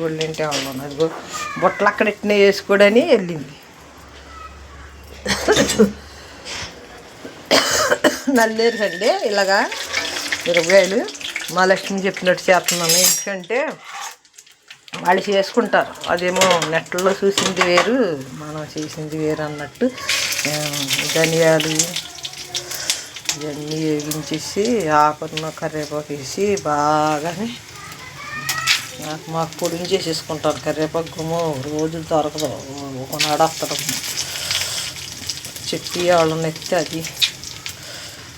వాళ్ళు ఏంటి వాళ్ళు అదిగో బుట్టలు అక్కడ ఎట్టిన వేసుకోడని వెళ్ళింది. నల్లేరు అండి ఇలాగా మిరపకాయలు మా లక్ష్మి చెప్పినట్టు చేస్తున్నాను. ఎందుకంటే వాళ్ళు చేసుకుంటారు. అదేమో నెట్లో చూసింది వేరు మనం చేసింది వేరు అన్నట్టు ధనియాలు ఇవన్నీ వేగించేసి ఆకున్న కరివేపాకు వేసి బాగానే నాకు మాకు పొడిని చేసేసుకుంటాను కరివేపాకు రోజు దొరకదు. ఒకనాడు వస్తాడు చెట్టి వాళ్ళని ఎత్తి అది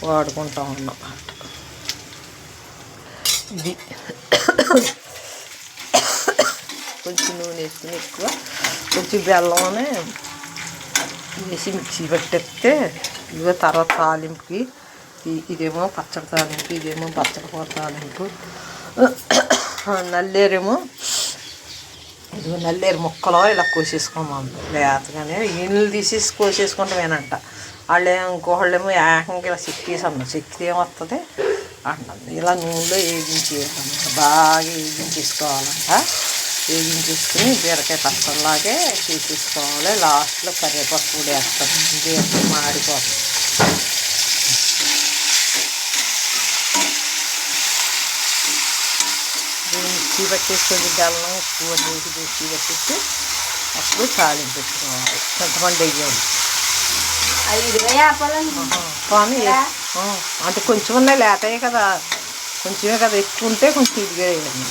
వాడుకుంటాం అన్నమాట ఇది కొంచెం నూనె వేసుకుని ఎక్కువ కొంచెం బెల్లంనే వేసి మిక్సీ పెట్టేస్తే ఇదిగో తర్వాత తాలింపుకి ఇదేమో పచ్చడి తాలింపు ఇదేమో పచ్చడి కూర తాలింపు. నల్లేరేమో? ఇదిగో నల్లేరు ముక్కలో ఇలా కోసేసుకోమని లేతగానే ఈళ్ళు తీసేసి కోసేసుకుంటామేనంట వాళ్ళు ఇంకోళ్ళేమో ఏకంగా ఇలా చెక్కేసి అన్నారు చెక్కితే ఏమొస్తుంది అంటుంది ఇలా నూనెలో వేగించి బాగా వేగించేసుకోవాలంట. వేగించేసుకుని బీరకాయ పచ్చల్లాగే చేసేసుకోవాలి. లాస్ట్లో కరివేపాకు కూడా వేస్తాను బీరకాయ మాడిపోతుంది దీన్ని మిక్సీ పట్టేసి కొంచెం బెల్లం ఉప్పు వేసి మిక్సీ పట్టేసి అప్పుడు తాలింపు పెట్టుకోవాలి. ఇరవై ఆపాలండి కానీ అంటే కొంచెం ఉన్నాయి లేతాయి కదా. కొంచెమే కదా ఎక్కువ ఉంటే కొంచెం ఇదిగా వేయాలి.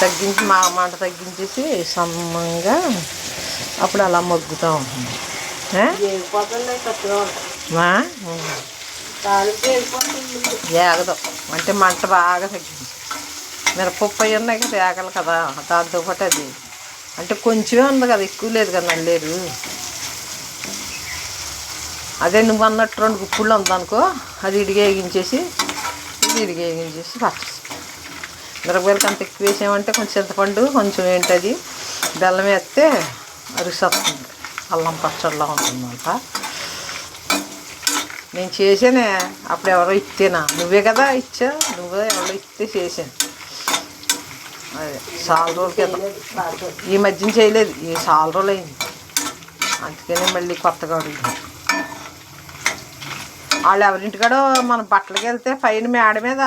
తగ్గించి మా మంట తగ్గించేసి సమ్మంగా అప్పుడు అలా మగ్గుతూ ఉంటుంది. ఏగదు. అంటే మంట బాగా తగ్గించి మిరపప్పు అవి ఉన్నాయి కదా ఆకలి కదా దాంతోపాటు అది. అంటే కొంచెమే ఉంది కదా ఎక్కువ లేదు కదా నల్లేరు. అదే నువ్వు అన్నట్టు రెండు గుప్పుళ్ళు ఉందనుకో అది ఇడిగేగించేసి ఇది ఇడిగేగించేసి పచ్చేసి మిరపకాయలకి అంత ఎక్కువ వేసామంటే కొంచెం చింతపండు కొంచెం ఏంటది బెల్లం వేస్తే అరిసి వస్తుంది అల్లం పచ్చడిలా ఉంటుందంట నేను చేసానే అప్పుడు ఎవరో ఇచ్చేనా నువ్వే కదా ఇచ్చా నువ్వే ఎవరో ఇస్తే చేశాను. అదే చాలా రోజుల క్రితం ఈ మధ్యన చేయలేదు ఈ చాలా రోజులు అయింది అందుకనే మళ్ళీ కొత్తగా అడుగుతాను వాళ్ళు ఎవరింటికాడో మన బట్టలకి వెళ్తే పైన మేడ మీద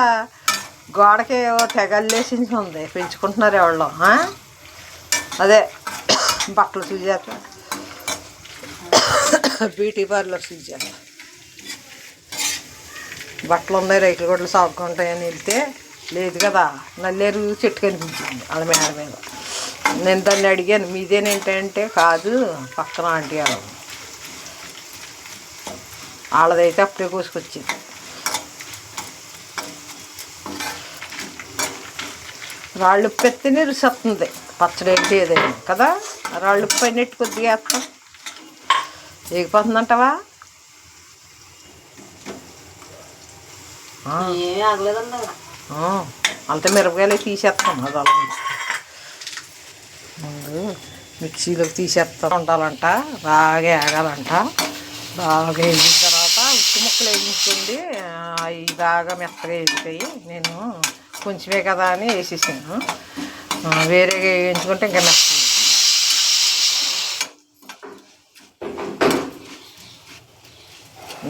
గోడకి ఓ తెగల్లేసి ఉంది పెంచుకుంటున్నారు ఎవరో అదే బట్టలు సుజాత బ్యూటీ పార్లర్ సుజాత బట్టలు ఉన్నాయి రైతులు గొడ్లు సాగుకుంటాయని వెళ్తే లేదు కదా నల్లేరు చెట్టు కనిపించింది వాళ్ళ మేడ మీద నేను దాన్ని అడిగాను మీదేనేంటంటే కాదు పక్కన ఆంటీ వాళ్ళ వాళ్ళదైతే అప్పుడే కోసుకొచ్చింది. రాళ్ళు ఉప్పు ఎత్తేనే రుచి వస్తుంది పచ్చడి ఏంటి ఏదైనా కదా రాళ్ళు ఉప్పు అయినట్టు కొద్దిగా వేస్తాం? ఎగిపోతుందంటావా ఏమీ ఆగలేదండి అంత మిరపకాయలు తీసేస్తాం అది అలా ముందు మిక్సీలోకి తీసేస్తా ఉండాలంట బాగా వేగాలంట బాగా వేగిన తర్వాత ఉప్పు ముక్కలు వేయించుకోండి. అవి బాగా మెత్తగా వేగుతాయి నేను కొంచెమే కదా అని వేసేసాను. వేరేగా వేయించుకుంటే ఇంకా మెత్త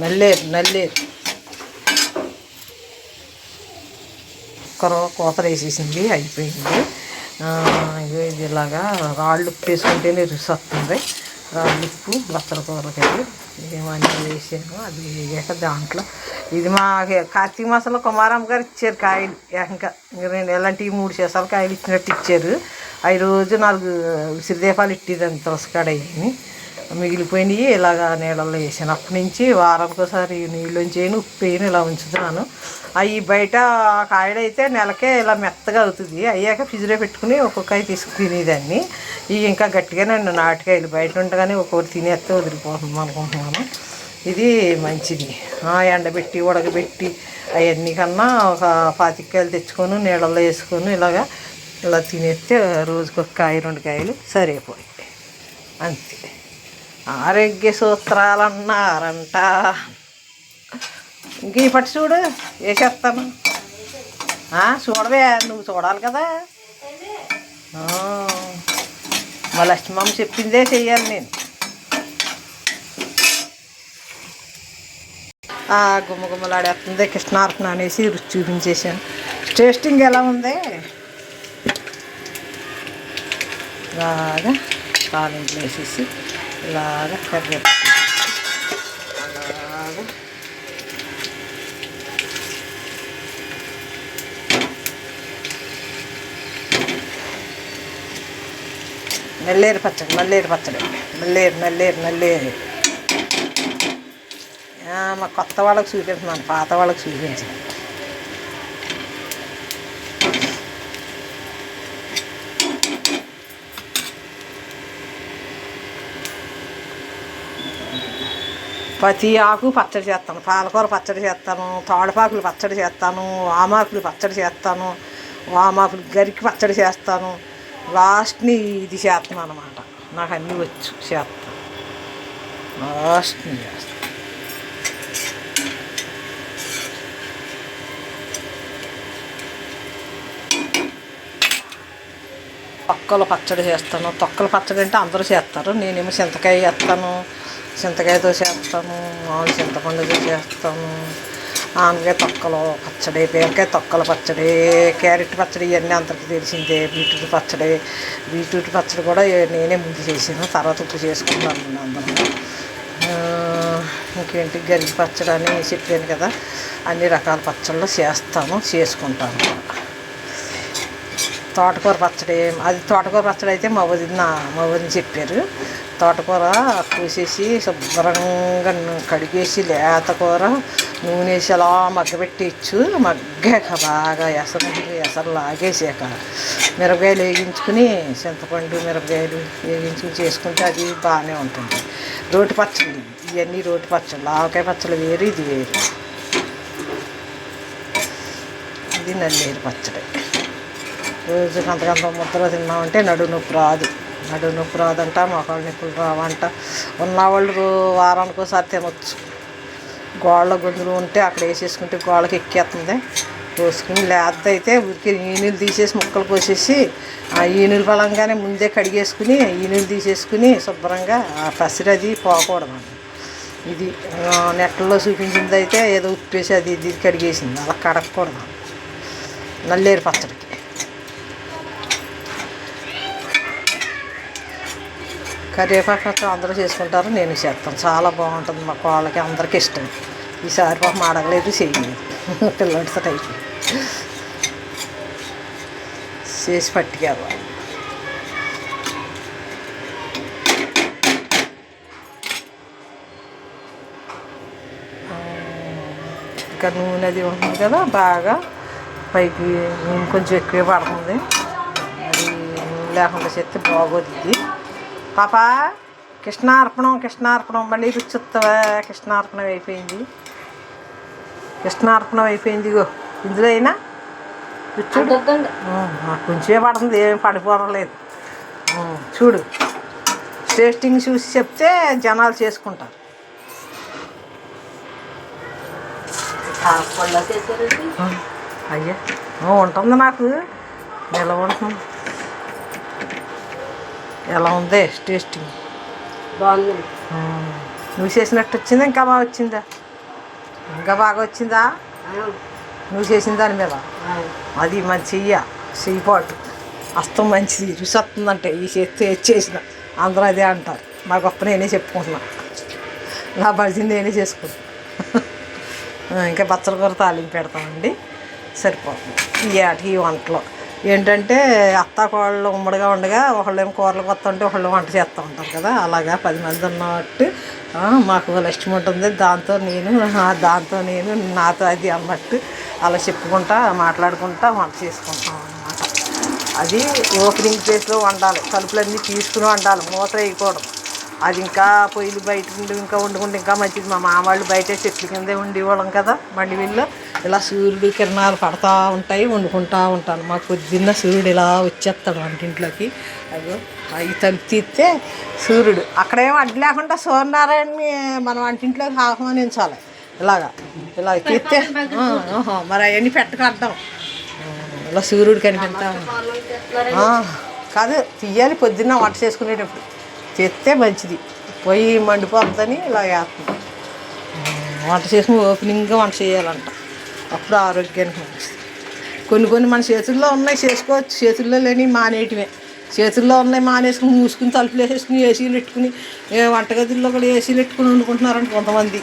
నల్లేరు నల్లేరు. కుక్కర కోతలు వేసేసింది అయిపోయింది. ఇది ఇలాగా రాళ్ళు ఉప్పు వేసుకుంటేనే రుచి వస్తుంది రాళ్ళు ఉప్పు బచ్చల కూరకాయలు ఇవన్నీ వేసాను అది వేయక దాంట్లో. ఇది మా కార్తీక మాసంలో కుమారమ్మ గారు ఇచ్చారు కాయలు. ఇంకా రెండు నేను ఎలాంటి మూడు సీసాలు కాయలు ఇచ్చినట్టు ఇచ్చారు. అవి రోజు నాలుగు ఉసిరిదీపాలు ఇట్టేదాన్ని తులసికాడ అయ్యి మిగిలిపోయినాయి ఇలాగా నీళ్ళల్లో వేసాను. అప్పటి నుంచి వారానికి ఒకసారి నీళ్ళు చేయను ఉప్పు వేయను ఇలా ఉంచుతున్నాను. అవి బయట కాయడైతే నెలకే ఇలా మెత్తగా అవుతుంది. అయ్యాక ఫ్రిడ్జ్లో పెట్టుకుని ఒక్కొక్కయి తీసుకు తినేదాన్ని. ఇవి ఇంకా గట్టిగానే నన్ను నాటికాయలు బయట ఉండగానే ఒక్కొక్కరు తినేస్తే వదిలిపోతుంది అనుకుంటున్నాను. ఇది మంచిది. ఆ, ఎండబెట్టి ఉడకబెట్టి అవన్నీ కన్నా ఒక పాతికాయలు తెచ్చుకొని నీళ్ళల్లో వేసుకొని ఇలాగా ఇలా తినేస్తే రోజుకి ఒక కాయ రెండు కాయలు సరిపోయి. అంతే. ఆరోగ్య సూత్రాలు అన్నారంట ఇంక ఈ పట్టు చూడు వేసేస్తాను. చూడవే నువ్వు చూడాలి కదా. మా లక్ష్మమ్మ చెప్పిందే చెయ్యాలి నేను. ఆ గుమ్మ గుమ్మలాడేస్తుంది కృష్ణార్పణ అనేసి రుచి చూపించేసాను టేస్టింగ్ ఎలా ఉంది? ఇలాగా తాలింపులు వేసేసి ఇలాగా కర్రీ. నల్లేరు పచ్చడి నల్లేరు పచ్చడి. నల్లేరు నల్లేరు నల్లేరు. మా కొత్త వాళ్ళకి చూపించమని పాత వాళ్ళకి చూపించాను. ప్రతి ఆకు పచ్చడి చేస్తాను. పాలకూర పచ్చడి చేస్తాను తోడపాకులు పచ్చడి చేస్తాను వామాకులు పచ్చడి చేస్తాను వామాకులు గరికి పచ్చడి చేస్తాను. లాస్ట్ని ఇది చేస్తాను అనమాట నాకు అన్నీ వచ్చు చేస్తాను లాస్ట్ని చేస్తాను తొక్కలు పచ్చడి చేస్తాను. తొక్కలు పచ్చడి అంటే అందరూ చేస్తారు. నేనేమో చింతకాయ చేస్తాను. చింతకాయతో చేస్తాను. మామూలు చింతపండుతో చేస్తాను. ఆనకాయ తొక్కలు పచ్చడి బీరకాయ తొక్కల పచ్చడి క్యారెట్ పచ్చడి ఇవన్నీ అందరికీ తెలిసిందే. బీట్రూట్ పచ్చడి బీట్రూట్ పచ్చడి కూడా నేనే ముందు చేసాను తర్వాత ఉప్పు చేసుకుంటాను అందరం ఇంకేంటి? గరిగి పచ్చడి అని చెప్పాను కదా అన్ని రకాల పచ్చళ్ళు చేస్తాను చేసుకుంటాను. తోటకూర పచ్చడి అది తోటకూర పచ్చడి అయితే మా వదిన మా వదిన చెప్పారు. తోటకూర కోసేసి శుభ్రంగా కడిగేసి లేత కూర నూనె వేసి అలా మగ్గబెట్టేయచ్చు మగ్గాక బాగా ఎసరు ఎసరు లాగేసాక మిరపకాయలు వేగించుకుని చింతపండు మిరపకాయలు వేగించుకుని చేసుకుంటే అది బాగానే ఉంటుంది. రోటి పచ్చడి ఇవన్నీ రోటి పచ్చళ్ళు ఆవకాయ పచ్చడి వేరు ఇది వేరు. ఇది నల్లేరు పచ్చడి. రోజుకి అంతకంత ముద్దలో తిన్నామంటే నడు నొప్పి రాదు. నడు నొప్పి రాదంట మొక్కలు నొప్పులు రావంట. ఉన్నవాళ్ళు వారానికి ఒకసారి తినొచ్చు. గోళ్ళ గొంతులు ఉంటే అక్కడ వేసేసుకుంటే గోళ్ళకి ఎక్కేస్తుంది కోసుకుని లేత అయితే ఊరికి ఈనులు తీసేసి ముక్కలు కోసేసి ఆ ఈనులు బలంగానే ముందే కడిగేసుకుని ఈనులు తీసేసుకుని శుభ్రంగా ఆ పసిరి అది పోకూడదు ఇది నెట్లో చూపించింది అయితే ఏదో ఉప్పేసి అది ఇది కడిగేసింది. అలా కడగకూడదు నల్లేరు పచ్చడికి. కరివేపాకు పచ్చడి అందరూ చేసుకుంటారు నేను చేస్తాను. చాలా బాగుంటుంది మా కోళ్ళకి అందరికీ ఇష్టం. ఈసారి పాపం అడగలేదు చేయలేదు పిల్లడితో టైపు చేసి పట్టుకెళ్ళాలి. ఇంకా నూనె అది ఉంటుంది కదా బాగా. పైకి నూనె కొంచెం ఎక్కువే పడుతుంది. అది నూనె లేకుండా చెప్తే బాగోతుంది పాప కృష్ణార్పణం కృష్ణార్పణం మళ్ళీ రుచిస్తావా కృష్ణార్పణం అయిపోయింది. కృష్ణార్పణం అయిపోయింది ఇగో. ఇందులో అయినా? చూడు. వద్దండి నాకు కొంచెమే పడుతుంది ఏం పడిపోవలేదు చూడు. టేస్టింగ్ చూసి చెప్తే జనాలు చేసుకుంటారు. అయ్యా. ఉంటుంది నాకు. ఎలా ఉంటుంది ఎలా ఉంది? టేస్టింగ్ బాగుందండి నువ్వు చేసినట్టు వచ్చిందా? ఇంకా బాగా వచ్చిందా? ఇంకా బాగా వచ్చిందా? నువ్వు చేసిన దాని మీద. అది మన చెయ్య చెయ్యిపాటు అస్తం మంచిది రుచి వస్తుందంటే ఈ చేస్తే చేసిన. అందరూ అదే అంటారు. మా గొప్ప నేనే చెప్పుకుంటున్నా. నా భజన నేనే చేసుకుంటున్నా ఇంకా బచ్చల కూర తాలింపు పెడతామండి. సరిపోతుంది. ఈ ఆటకి ఈ వంటలో. ఏంటంటే అత్త కోళ్ళు ఉమ్మడిగా ఉండగా ఒకళ్ళేమో కూరలు కొత్త ఉంటే ఒకళ్ళు వంట చేస్తూ ఉంటారు కదా. అలాగా పది మంది ఉన్నట్టు మాకు వాళ్ళ ఉంటుంది. దాంతో నేను దాంతో నేను నాతో అది అన్నట్టు అలా చెప్పుకుంటా మాట్లాడుకుంటా వంట చేసుకుంటాం అన్నమాట. అది ఓపెనింగ్ ప్లేస్లో వండాలి. తలుపులన్నీ తీసుకుని వండాలి. మూత వేయకూడదు. అది ఇంకా పొయ్యిలు బయట ఉండి ఇంకా వండుకుంటే ఇంకా మంచిది. మా వాళ్ళు బయట చెట్ల కిందే ఉండేవాళ్ళం కదా మండి వీళ్ళు ఇలా సూర్యుడు కిరణాలు పడతా ఉంటాయి వండుకుంటా ఉంటాను. మాకు పొద్దున్న సూర్యుడు ఇలా వచ్చేస్తాడు వంటింట్లోకి అదో అవి తలుపు తీస్తే సూర్యుడు. అక్కడేం అడ్డు లేకుండా సూర్యనారాయణని మన వంటింట్లోకి ఆహ్వానించాలి. ఇలాగా. ఇలా తీస్తే మరి అవన్నీ పెట్టకడ్డం ఇలా సూర్యుడు కనిపిస్తా కాదు తీయాలి పొద్దున్న వంట చేసుకునేటప్పుడు. చేస్తే మంచిది. పొయ్యి మండిపోతుందని ఇలా వేస్తుంది వంట చేసుకుని ఓపెనింగ్గా వంట చేయాలంట. అప్పుడు ఆరోగ్యానికి మంచిది. కొన్ని కొన్ని మన చేతుల్లో ఉన్నాయి చేసుకోవచ్చు. చేతుల్లో లేని మానేయటమే. చేతుల్లో ఉన్నాయి మానేసుకుని మూసుకుని తలుపులు వేసేసుకుని ఏసీలు పెట్టుకుని వంటగదుల్లో కూడా ఏసీలు పెట్టుకుని వండుకుంటున్నారంట కొంతమంది.